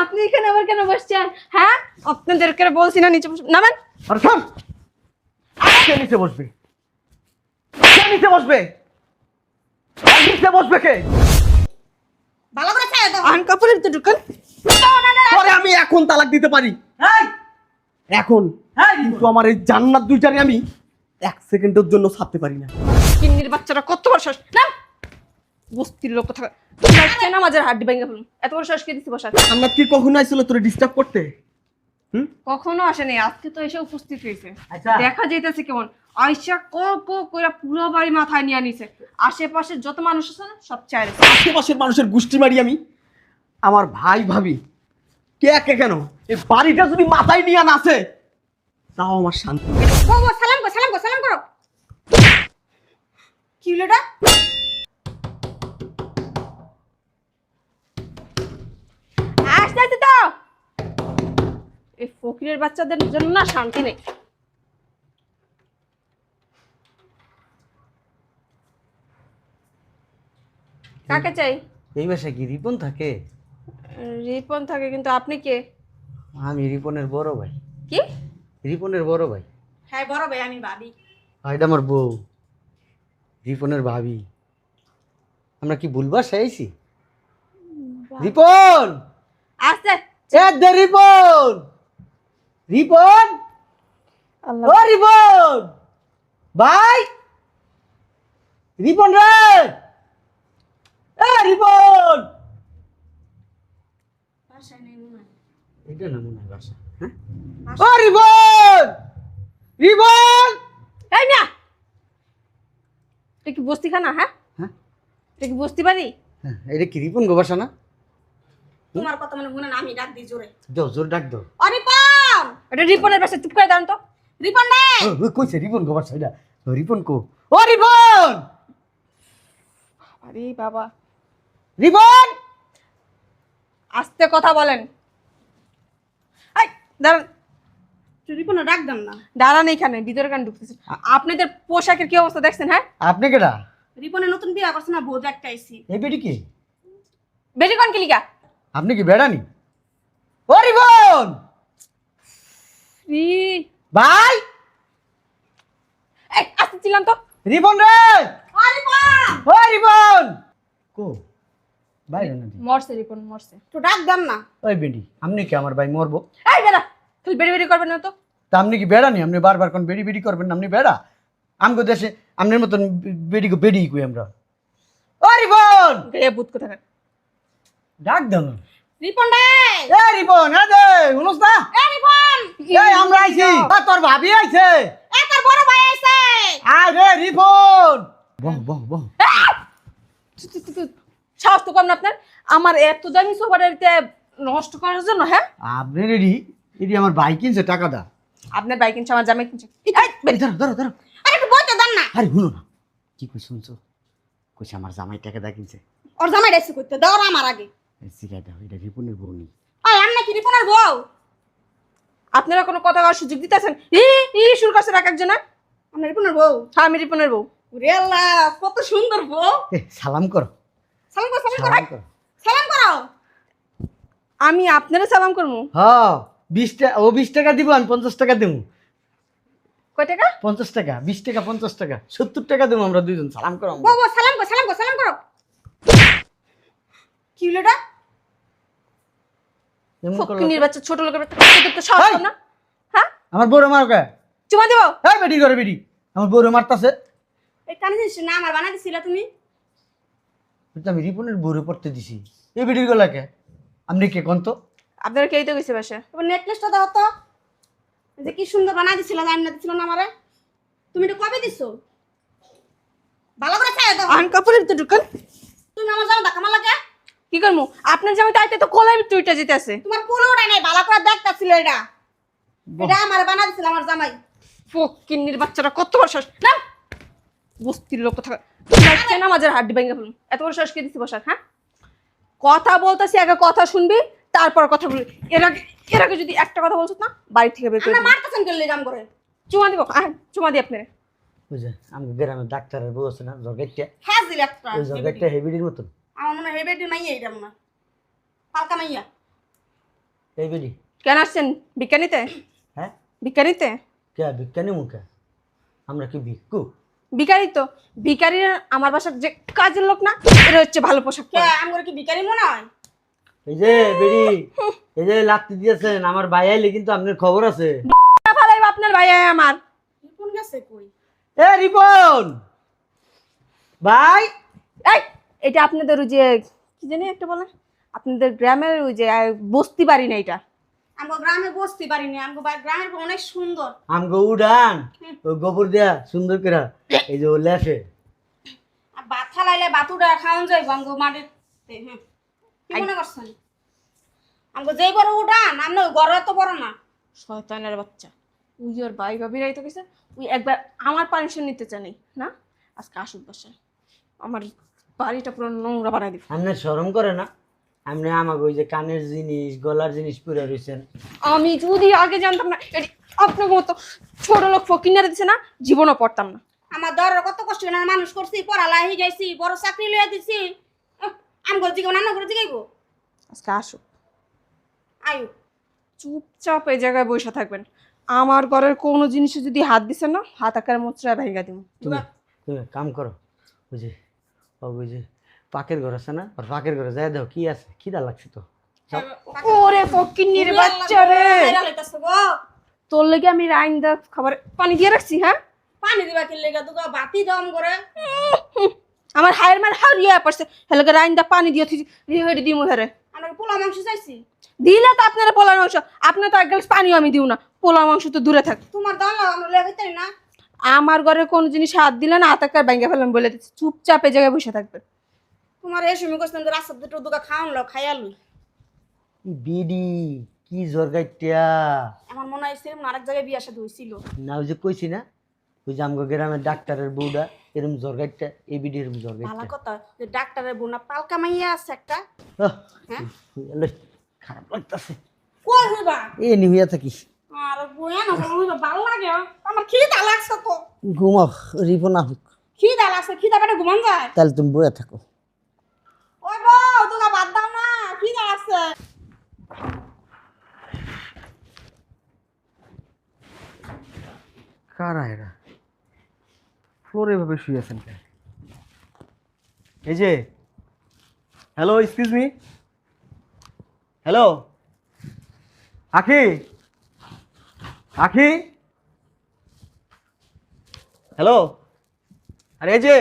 আপনি এখানে আবার কেন বসছেন? হ্যাঁ? আপনাদেরকে বলছি না নিচে বসে- নামেন। আর থাম! কে নিচে বসবে? কে নিচে বসবে? আর নিচে বসবে কে? ভালো করে চাই দাও। আন কাপড়ের ভিতরে ঢুকান পরে আমি এখন তালাক দিতে পারি। এখন। কিন্তু আমার এই জান্নাত দুইটারে আমি এক সেকেন্ডের জন্য ছাড়তে পারি না। কিন্নির বাচ্চারা কত না বস্তির লোক কথা বসছে না মাঝের হাড্ডি ভেঙে ফেলুন এত বড় শ্বাস কে দিচ্ছে বসার? কি কখনো আইছিল তোরে ডিস্টার্ব করতে? হুম? কখনো আসেনি আজকে তো এসে উপস্থিত হয়েছে আচ্ছা। দেখা যাইতেছে কেমন? আইসা ক ক কইরা পুরো বাড়ি মাথায় নিয়ে নিছে আশেপাশে যত মানুষ আছে না সব আশেপাশের মানুষের গোষ্ঠী মারি আমি আমার ভাই ভাবি কে কে কেন? এই বাড়িটা যদি মাথায় নিয়ে নাচে তাও আমার শান্তি। সালাম করো সালাম করো সালাম করো। কি হলো এই ফকিরের বাচ্চাদের জন্য না শান্তি নেই। কাকে চাই? এই বাসায় কি রিপন থাকে? রিপন থাকে কিন্তু আপনি কে? আমি রিপনের বড় ভাই। কি? রিপনের বড় ভাই। হ্যাঁ বড় ভাই আমি ভাবি। এটা আমার বউ রিপনের ভাবি। আমরা কি ভুল বাসায় আইছি? রিপন! আসতে। এ দে রিপন! রিপন? ও রিপন! ভাই! রিপন রে! এ রিপন! মনে হয়। এটা না মনে হয় বাসা হ্যাঁ? ও রিপন! রিপন! এই না এটা কি বস্তি খানা হ্যাঁ? হ্যাঁ? এটা কি বস্তি বাড়ি হ্যাঁ, এটা কি রিপন গো বাসা না? তোমার কথা মনে মনে আমি ডাক দিই জোরে। দাও জোর ডাক দাও। ও রিপন! এটা রিপনের পাশে চুপ করে দাঁড়ান তো। রিপন রে ও, ও, কইছে রিপন গো বাসা রিপন কো। ও রিপন! আরে বাবা। রিপন! আস্তে কথা বলেন। এই দাঁড়ান। রিপন ডাক দেন না। দাঁড়ান এখানে ভিতরে কেন ঢুকতেছেন? আপনাদের পোশাকের কি অবস্থা দেখছেন হ্যাঁ? আপনি কেডা? রিপনের নতুন বিয়ে করছে না বউ দেখতে আইছি এই বেটি কি? কোন কিলিকা আপনি কি বেড়ানি? ও রিপন ই, ভাই! এই আস্তে ছিলাম তো। রিপন রে! ও রিপন কো? ভাই না মরছে রিপন মরছে। তো ডাক দেন না। ওই বেটি আপনি কি আমার ভাই মরবো? এই বেড়া খালি বেড়ি বেড়ি করবেন না তো। তা আপনি কি বেড়ানি? আপনি বারবার কোন বেড়ি বেড়ি করবেন না, আপনি বেড়া। আমগো দেশে আপনার মতন বেড়ি বেড়ি কই আমরা? ও গায়ে ভূত কোথাকার? ডাক দাও না রিপন রে এ রিপন এ দে শুনছ না? এ রিপন। এই আমরা আইছি। আ, তোর ভাবি আইছে। এ তোর বড় ভাই আইছে। আয় রে রিপন। বহ বহ বহ। সাহস তো কম না আপনার। আমার এত দামি সোফাটাতে নষ্ট করার জন্য হ্যাঁ? আপনি রেডি এটি আমার ভাই কিনছে টাকা দা। আপনার বাইক কিনছে আমার জামাই কিনছে। ধরো ধরো ধরো। আরে একটু বইতে দেন না। আরে শুনো না। কি কই শুনছো? কইছে আমার জামাই টাকা দা কিনছে। ওর জামাই ডাইছে করতে দাও আমার আগে। শিখাই দাও এটা রিপনের বউ নি ওই আমি নাকি রিপনের বউ আপনারা কোনো কথা করার সুযোগ দিতেছেন ই ই শুরু করছে এক একজন আমরা রিপনের বউ হ্যাঁ আমি রিপনের বউ ওরে আল্লাহ কত সুন্দর বউ সালাম করো সালাম করো সালাম করো সালাম করো সালাম করো আমি আপনারা সালাম করব। হ্যাঁ বিশ টাকা ও বিশ টাকা দিব আমি পঞ্চাশ টাকা দেবো। কয় টাকা? পঞ্চাশ টাকা বিশ টাকা পঞ্চাশ টাকা সত্তর টাকা দেবো আমরা দুইজন সালাম করো বউ বউ সালাম করো সালাম করো সালাম করো কি হলো এটা ফকিনির বাচ্চা ছোট লোকের বাচ্চা সাহস না হ্যাঁ? আমার বউরে মারো কে? চুমা দিব। হ্যাঁ বেটি করে বেটি আমার বউরে মারতাছে। এই কানে জিনিস না আমার বানা দিছিলা তুমি। আমি রিপনের বউরে পড়তে দিছি। এই বেটির গলাকে আপনি কে কোন তো? আপনারা কেই তো গেছে বাসা এবার নেকলেসটা দাও তো। যে কি সুন্দর বানা দিছিলা জানি না দিছিল না আমারে। তুমি এটা কবে দিছো? ভালো করে চাই দাও আন কাপড়ের ভিতরে ঢুকান। তুমি আমার জামা ধাক্কা মারলা কি করব আপনার জামাই তাইতে তো কোলাই টুইটা যেতে আছে তোমার কোনো ওটাই নাই ভালো করে দেখতাছিল এটা এটা আমার বানা দিছিল আমার জামাই। ফকিনির বাচ্চারা কত বড় শ্বাস না! বস্তির লোক কথা দেখছেন না মাঝের হাড্ডি ভেঙে ফেলুন। এত বড় শ্বাস কে দিচ্ছি বসার হ্যাঁ? কথা বলতেছি আগে কথা শুনবি তারপর কথা বলবি। এর আগে এর আগে যদি একটা কথা বলছো না বাড়ি থেকে বের করে। মারতেছেন কেন কাম করে চুমা দিব হ্যাঁ চুমা দিই আপনার। বুঝে আমি গ্রামের ডাক্তারের বউ আছে না জগেটটা। হ্যাঁ দিল একটা ওই জগেটটা হেবিডির মতন। আমার মনে হয় হেবেটি নাই এইটা মনে পালকা মাইয়া। এই বেডি কেন আসছেন? বিজ্ঞানীতে হ্যাঁ? বিজ্ঞানীতে কে? বিজ্ঞানী মুখে? আমরা কি ভিক্ষু? ভিকারি তো। ভিকারি আমার বাসার যে কাজের লোক না এরা হচ্ছে ভালো পোশাক কে। আমার কি ভিখারি মনে হয়? এই যে বেডি এই যে লাত্তি দিয়েছেন আমার ভাই আইলে কিন্তু আপনার খবর আছে। ফালাইব আপনার ভাই আয় আমার। কোন গেছে কই? এ রিপন! ভাই! এই এটা আপনাদের ওই যে কি জানি একটা বলে? আপনাদের গ্রামের ওই যে বস্তি বাড়ি না এটা? আমগো গ্রামে বসতে পারিনি আমগো বা- গ্রামের অনেক সুন্দর। আমগো উড়ান ওই গোবর দেয়া সুন্দর করে এই যে লেফে আর ভাত ফালাইলে বাতুটা খাওয়ান যাইব আমগো মাটির কি মনে করছেন? আমগো যেই বড় উঠান আমরা ঘর এত বড় না। শয়তানের বাচ্চা। ওর ভাই একবার আমার পারমিশন নিতে চানি না? আজকে আসুক বাসায়। আমার বাড়িটা পুরো নোংরা বানাই দিবে। আপনার শরম করে না? আপনি আমাকে ওই যে কানের জিনিস গলার জিনিস পরে রয়েছেন আমি যদি আগে জানতাম না এটি আপনার মতো ছোট লোক ফকিনারে দিছে না জীবনও পড়তাম না। আমার দরের কত কষ্ট না মানুষ করছি পড়ালাই যাইছি বড় চাকরি লইয়া দিছি। আমগো জীবন রান্না করে জিগাইবো আজকে আসুক। আয়ু চুপচাপ এই জায়গায় বসে থাকবেন। আমার ঘরের কোনো জিনিসে যদি হাত দিছে না হাত আকার মোচড়া ভেঙে দিব তুমি তুমি কাম করো ও ওই যে পাকের ঘর আছে না? আর পাকের ঘরে যাই দাও কি আছে? খিদা লাগছে তো? ওরে ফকিন্নির বাচ্চা রে। তোর লেগে আমি রাইন দা খাবার পানি দিয়ে রাখছি হ্যাঁ? পানি দিবা কি লেগে? তোকে বাতি দম করে আমার হায়ের মার হারিয়ে পড়ছে। হেলকে রাইন দা পানি দিয়ে থুই রেডি দিমু হেরে। আমরা পোলা মাংস চাইছি? দিলে তো আপনারা পোলা মাংস। আপনার তো এক গ্লাস পানিও আমি দিও না। পোলা মাংস তো দূরে থাক। তোমার দল আমরা লেগে হইতে না। আমার ঘরে কোন জিনিস হাত দিলে না আতাকার ব্যাঙ্গে ফেলাম বলে দিচ্ছি। চুপচাপ এই জায়গায় বসে থাকবে তোমার এই সময় করছিলাম যে রাস্তা দুটো দুটো খাওয়ান লো খাইয়া লুই। ই বিডি কি জরগাইটিয়া আমার মনে হয় সেরকম আরেক জায়গায় বিয়ে সাথে হয়েছিল না ওই যে কইছি না ওই যে আমগো গ্রামের ডাক্তারের বউটা এরম জরগাইটটা এই বিডি এরম ভালো জরগাইটটা কথা যে ডাক্তারের বউ না পালকা মাইয়া আছে একটা। হ্যাঁ? খারাপ লাগতাছে। কই হইবা? এ নি হইয়া থাকিস আর বইয়া না হইবা ভালো লাগে আমার খিদা লাগছে তো। ঘুমাও রিপো না হোক। খিদা লাগছে খিদা পেটে ঘুমান যায়। তাহলে তুমি বইয়া থাকো। ওই বউ তোকে বাদ দাও না খিদা লাগছে। কারা এরা? ফ্লোরে ভাবে শুয়ে আছেন কেন? এই যে হ্যালো এক্সকিউজ মি হ্যালো আখি? আখি? হ্যালো? আরে এই যে।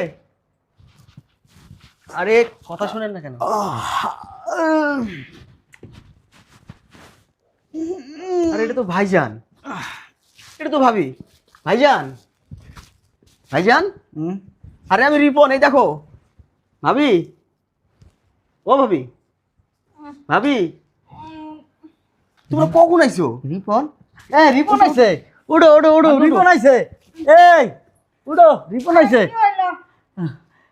আরে কথা শুনেন না কেন? আরে এটা তো ভাইজান। এটা তো ভাবি। ভাইজান? ভাইজান? আরে আমি রিপন এই দেখো। ভাবি? ও ভাবি? ভাবি? তোমরা কখন আইছো? রিপন? এ রিপন আইছে। উড়ো উড়ো উড়ো রিপন আইছে। এই উড়ো রিপন আইছে।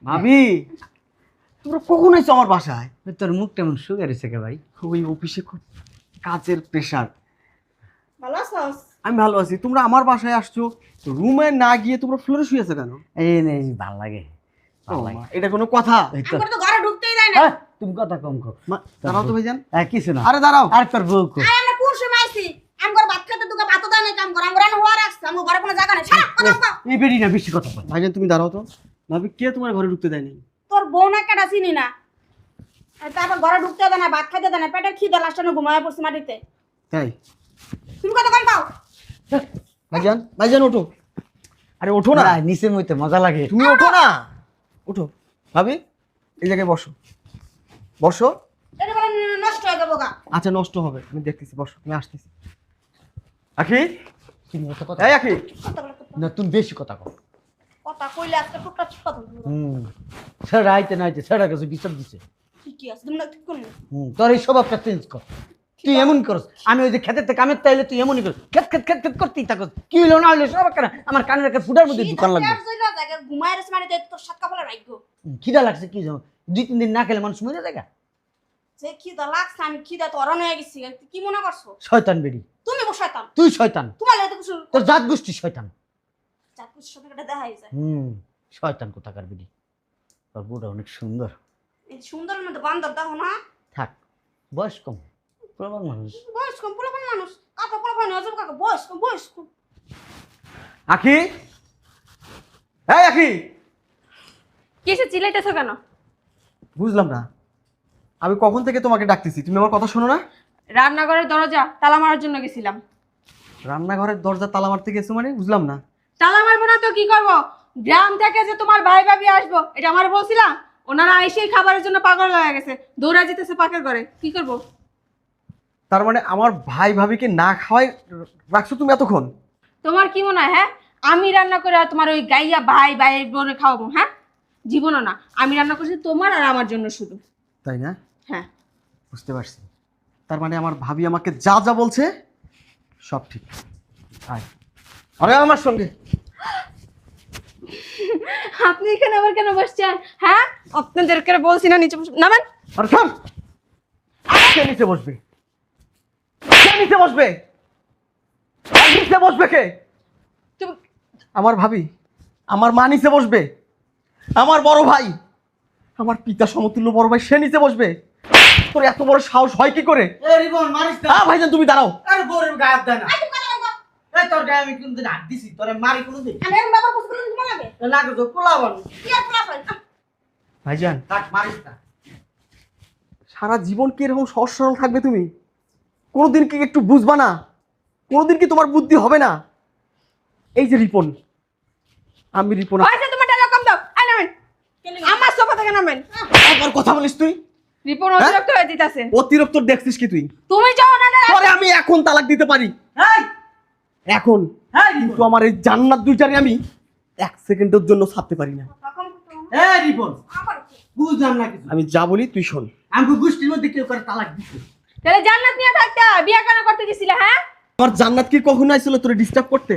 ভাবি তোমরা কখন আইছো আমার বাসায়? তোর মুখ তেমন সুগার হয়েছে কে ভাই? ওই অফিসে খুব কাজের প্রেশার। ভালো আছস? আমি ভালো আছি। তোমরা আমার বাসায় আসছো রুমে না গিয়ে তোমরা ফ্লোরে শুয়েছো কেন? এই নে ভালো লাগে ভালো লাগে। এটা কোনো কথা। তো। ঘরে ঢুকতেই যায় না। হ্যাঁ, তুমি কথা কম কর দাঁড়াও তো ভাইজান। হ্যাঁ কিছু না। আরে দাঁড়াও। আর তোর বউ কোন সময় আইছি? আমগর ভাত খেতে তোকে ভাতও দেয় না কাম করে হওয়ার ঘরে কোনো জায়গা নেই। ছাড়া কথা কও। এই বেরি না বেশি কথা বল। ভাইজান তুমি দাঁড়াও তো। ভাবি কে তোমার ঘরে ঢুকতে দেয়নি তোর বউ না কেটা চিনি না? তারপর ঘরে ঢুকতে দেয় না ভাত খাইতে দেয় না পেটের খিদে লাস্টে ঘুমায় পড়ছি মাটিতে। তাই? তুমি কত কম পাও? ভাইজান ভাইজান ওঠো। আরে ওঠো না। না নিচে মইতে মজা লাগে। তুমি ওঠো না। ওঠো। ভাবি এই জায়গায় বসো। বসো। এটা বলে নষ্ট হয়ে যাব গা। আচ্ছা নষ্ট হবে। আমি দেখতেছি বসো আমি আসতেছি। আখি? তুমি এত কথা? এই আখি। কথা বলে কথা- না তুমি বেশি কথা কও। কথা কইলে আজকে টুকটা কথা। হুম। ছেড়া আইতে না আইতে ছেড়া কাছে বিচার দিছে। ঠিকই আছে তুমি না ঠিক করলে। হুম তোর এই স্বভাবটা চেঞ্জ কর। তুই এমন করস আমি ওই যে খেতে থেকে কামের তাইলে তুই এমনই কর খেত খেত খেত খেত করতেই থাকস। কি হইল না হইল সব কেন? আমার কানের একটা ফুটার মধ্যে দোকান লাগবে। ঘুমায় রেস মারিতে তোর সাত কাপড়ে রাখব খিদা লাগছে কি জানো দুই তিন দিন না খেলে মানুষ মরে যায় গা। যে খিদা লাগছে আমি খিদা তো অরণ হয়ে গেছি। তুই কি মনে করছ? শয়তান বেরি তুমি তুই শয়তান। তোমার লাগে তো কিছু তোর জাত গোষ্ঠী শয়তান। চার কিছু সাথে এটা দেখাই যায়। হুম শয়তান কোথাকার বেরি তোর বুড়া অনেক সুন্দর। এই সুন্দরের মধ্যে বান্দর দেখো না। থাক বয়স কম প্রবল মানুষ। বয়স কম পোলাপান মানুষ। কাকা পোলাপান অজব কাকা বয়স কম বয়স কম। আখি? এই আখি! কিসে চিল্লাইতেছো কেন? বুঝলাম না। আমি কখন থেকে তোমাকে ডাকতেছি? তুমি আমার কথা শোনো না? রান্নাঘরের দরজা তালা মারার জন্য গেছিলাম। রান্নাঘরের দরজা তালা মারতে গেছো মানে? বুঝলাম না। তালা মারবো না তো কি করব? গ্রাম থেকে যে তোমার ভাই ভাবি আসব এটা আমার বলছিলাম ওনারা আইসেই খাবারের জন্য পাগল হয়ে গেছে। দৌড়া যেতেছে পাকের ঘরে। কি করব? তার মানে আমার ভাই ভাবিকে না খাওয়াই রাখছো তুমি এতক্ষণ? তোমার কি মনে হয় হ্যাঁ? আমি রান্না করে আর তোমার ওই গাইয়া ভাই ভাই বোনে খাওয়াবো হ্যাঁ? জীবনও না। আমি রান্না করছি তোমার আর আমার জন্য শুধু। তাই না? হ্যাঁ। বুঝতে পারছি। তার মানে আমার ভাবি আমাকে যা যা বলছে সব ঠিক। আয়। আরে আমার সঙ্গে। আপনি এখানে আবার কেন বসছেন? হ্যাঁ? আপনাদেরকে বলছি না নিচে বসে- নামেন। আর থাম। কে নিচে বসবে? কে নিচে বসবে? নিচে বসবে কে? আমার ভাবি আমার মা নিচে বসবে। আমার বড় ভাই আমার পিতা সমতুল্য বড় ভাই সে নিচে বসবে। তোর এত বড় সাহস হয় কি করে? এ রিবন মারিস না। আ ভাইজান তুমি দাঁড়াও। আরে গায়ে হাত না তোর গায়ে আমি কোনদিন হাত দিছি তোরে মারি কোনদিন। আমি এরকম ব্যাপার করছি কোনো তোমার লাগে? লাগে তো পোলাবান কি আর পোলাপান ভাইজান। থাক মারিস না। সারা জীবন কি এরকম সহজ সরল থাকবে তুমি? কোনোদিন কি একটু বুঝবা না? কোনোদিন কি তোমার বুদ্ধি হবে না? এই যে রিপন। আমি রিপন হয়েছে তোমার ডায়লগ কম দাও। আই নামেন। আমার সোফা থেকে নামেন। আমার কথা বলিস তুই। রিপন অতিরিক্ত হয়ে দিতেছে। অতিরিক্ত দেখছিস কি তুই? তুমি যাও না না পরে আমি এখন তালাক দিতে পারি। এই এখন। এই কিন্তু আমার এই জান্নাত দুইটারে আমি এক সেকেন্ডের জন্য ছাড়তে পারি না। রিপন! কি? বুঝলাম না কিছু। আমি যা বলি তুই শোন। আমি গোষ্ঠীর মধ্যে কেউ করে তালাক দিছে? তাহলে জান্নাত নিয়ে থাকতে বিয়ে কেন করতে গেছিলে হ্যাঁ? আমার জান্নাত কি কখনো আইছিল তোরে ডিস্টার্ব করতে?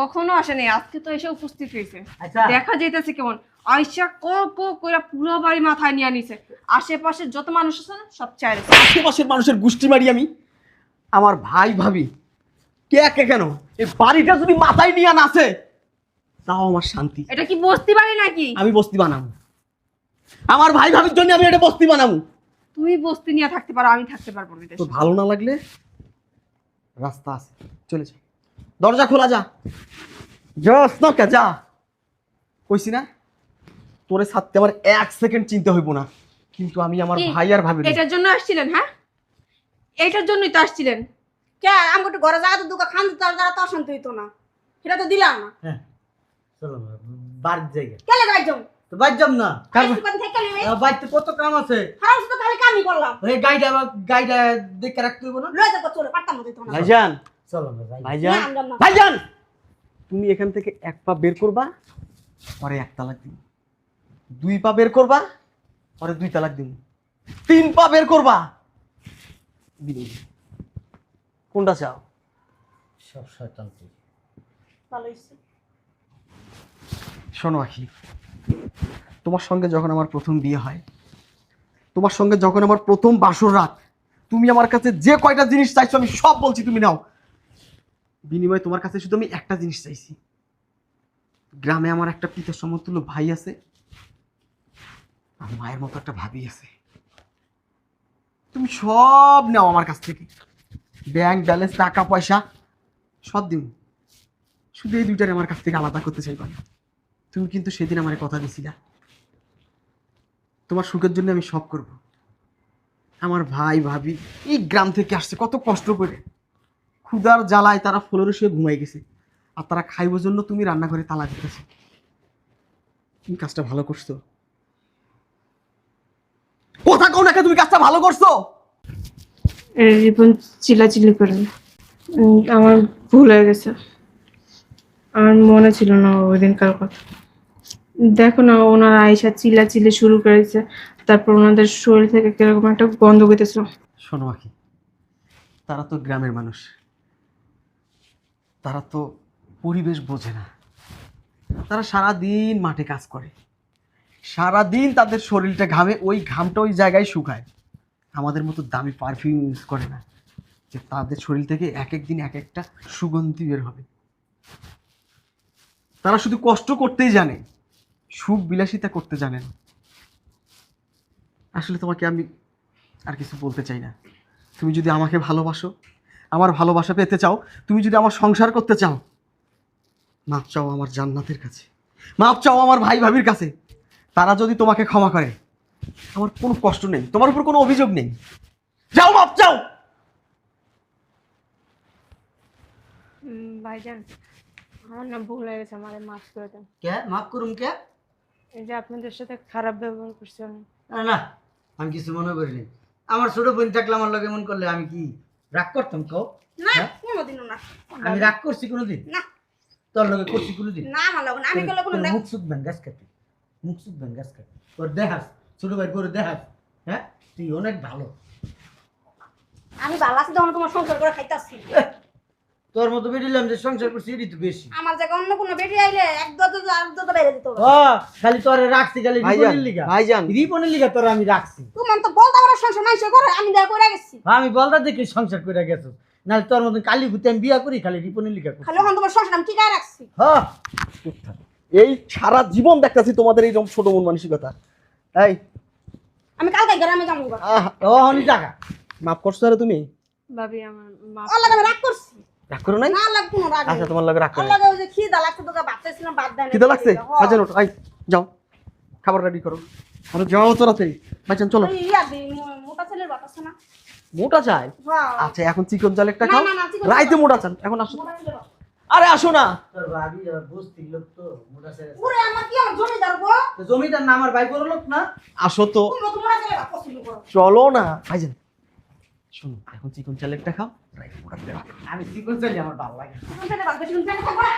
কখনো আসেনি আজকে তো এসে উপস্থিত হয়েছে। আচ্ছা। দেখা যাইতেছে কেমন? আইসা ক ক কইরা পুরো বাড়ি মাথায় নিয়ে নিছে আশেপাশে যত মানুষ আছে না সব চাইছে আশেপাশের মানুষের গোষ্ঠী মারি আমি। আমার ভাই ভাবি কে কে কেন? এই বাড়িটা যদি মাথায় নিয়ে নাচে তাও আমার শান্তি। এটা কি বস্তি বাড়ি নাকি? আমি বস্তি বানাবো। আমার ভাই ভাবির জন্য আমি এটা বস্তি বানাবো। তুমি বস্তি নিয়ে থাকতে পারো আমি থাকতে পারব না তো ভালো না লাগলে রাস্তা আছে চলে যা। দরজা খোলা যা। যাস না কে যা। কইছি না তোরে ছাড়তে আমার এক সেকেন্ড চিন্তা হইব না। কিন্তু আমি আমার ভাই আর ভাবি এটার জন্য আসছিলেন হ্যাঁ? এটার জন্যই তো আসছিলেন। কে আমাকে একটু ঘরে জায়গা তো দুকা খান দিতে দ্বারা তো অশান্তি হইতো না। সেটা তো দিলাম না। হ্যাঁ। চলো জায়গা। কেলে তো বাইর যাম না। বাড়িতে কত কাম আছে? হারাম তো খালি কামই করলাম। ওই গাইডা গাইডা দেখে রাখতে হইব না? লয়ে যাব চলে পারতাম না দিত না। ভাইজান চলো না যাই। ভাইজান। তুমি এখান থেকে এক পা বের করবা পরে এক তালাক দিন দুই পা বের করবা পরে দুই তালাক দিন তিন পা বের করবা। কোনটা চাও? সব শয়তান ভালো শোনো আখি তোমার সঙ্গে যখন আমার প্রথম বিয়ে হয় তোমার সঙ্গে যখন আমার প্রথম বাসর রাত তুমি আমার কাছে যে কয়টা জিনিস চাইছো আমি সব বলছি তুমি নাও। বিনিময়ে তোমার কাছে শুধু আমি একটা জিনিস চাইছি। গ্রামে আমার একটা পিতার সমতুল্য ভাই আছে। আর মায়ের মতো একটা ভাবি আছে। তুমি সব নাও আমার কাছ থেকে। ব্যাংক ব্যালেন্স, টাকা, পয়সা, সব দিন শুধু এই দুইটারে আমার কাছ থেকে আলাদা করতে চাইবা না। তুমি কিন্তু সেদিন আমার কথা দিছিলা। তোমার সুখের জন্য আমি সব করব। আমার ভাই, ভাবি, এই গ্রাম থেকে আসছে, কত কষ্ট করে। ক্ষুদার জ্বালায় তারা ফ্লোরে শুয়ে ঘুমাই গেছে। আর তারা খাইবার জন্য তুমি রান্নাঘরে তালা দিতেছো। তুমি কাজটা ভালো করছ। কথা কও নাকি তুমি কাজটা ভালো করছ? রিপন চিল্লাচিল্লি করেন আমার ভুল হয়ে গেছে। আমার মনে ছিল না ওই দিনকার কথা। দেখো না ওনারা আইসা চিল্লাচিল্লি শুরু করেছে। তারপর ওনাদের শরীর থেকে কীরকম একটা গন্ধ পেতেছিল শোনো আখি তারা তো গ্রামের মানুষ। তারা তো পরিবেশ বোঝে না। তারা সারা দিন মাঠে কাজ করে। সারা দিন তাদের শরীরটা ঘামে, ওই ঘামটা ওই জায়গায় শুকায়। আমাদের মতো দামি পারফিউম ইউজ করে না, যে তাদের শরীর থেকে এক এক দিন এক একটা সুগন্ধি বের হবে। তারা শুধু কষ্ট করতেই জানে, সুখ বিলাসিতা করতে জানে না। আসলে তোমাকে আমি আর কিছু বলতে চাই না। তুমি যদি আমাকে ভালোবাসো আমার ভালোবাসা পেতে চাও তুমি যদি আমার সংসার করতে চাও মাপ চাও আমার জান্নাতের কাছে। মাপ চাও আমার ভাই ভাবির কাছে। তারা যদি তোমাকে ক্ষমা করে আমার কোনো কষ্ট নেই তোমার উপর কোনো অভিযোগ নেই। যাও মাপ চাও! ভাইজান আমার না ভুল হয়ে গেছে আমার মাফ করে দেন। কে? মাফ করুম কে? এই যে আপনাদের সাথে খারাপ ব্যবহার করছি আমি। না না আমি কিছু মনে করিনি। আমার ছোট বোন থাকলে আমার লগে মন করলে আমি কি রাগ করতাম কও? না হ্যাঁ? কোনোদিনও না। আমি রাগ করছি কোনোদিন? না। তোর লগে করছি কোনোদিন? না আমার লগন আমি করলে কোনো মুখ সুখ ব্যাং গাছ কাটি মুখ সুখ ব্যাং গাছ কাটি তোর দেখাস ছোট ভাই করে দেখাস হ্যাঁ? তুই অনেক ভালো। আমি ভালো আছি তখন তোমার সংসার করে খাইতাছি তোর মতো বেরিলাম যে সংসার করছি এটি তো বেশি। আমার জায়গায় অন্য কোনো বেটি আইলে এক দত আর দত বেড়ে দিত ও খালি তোরে রাখছি খালি ভাইজান রিপনের লিগা। ভাইজান। রিপনের লিগা তোরে আমি রাখছি। তোমার তো বলতে পারো সংসার মাইসে করে আমি দেখা করে গেছি। আমি বলতা দেখি সংসার করে গেছো? নাহলে তোর মতন কালি ভূতে আমি বিয়া করি খালি রিপনের লিগা করি খালি এখন তোমার সংসার আমি টিকায় রাখছি? হ্যাঁ। এই সারা জীবন দেখতেছি তোমাদের এই রকম ছোট মন মানসিকতা। এই। আমি কালকে গ্রামে যাব। আহ, ও হনি টাকা মাফ করছ রে তুমি? ভাবি আমার মাফ আমি রাগ করছি। রাগ করো নাই? না রাগ আচ্ছা তোমার লাগে রাগ ওর করো লাগে ওই যে খিদা লাগছে তোকে খিদে লাগছে। আচ্ছা ওঠো আই যাও। খাবার রেডি করো। আরে যাও চলো। ইয়া দি, মোটা ছেলের না? মোটা চাই। আচ্ছা এখন চিকন চাল একটা না, খাও। না, না, রাইতে মোটা চাল। এখন আসো। আরে আসো না। তোর ভাবি লোক তো মোটা ছেলে ওরে আমার কি আমার জমিদার গো? জমিদার না আমার ভাই বড় লোক না? আসো তো। চলো না। ভাইজান শোনো এখন চিকন চালের একটা খাও চাল আমি চিকন চালি আমার ভালো লাগে। চিকন খাব। না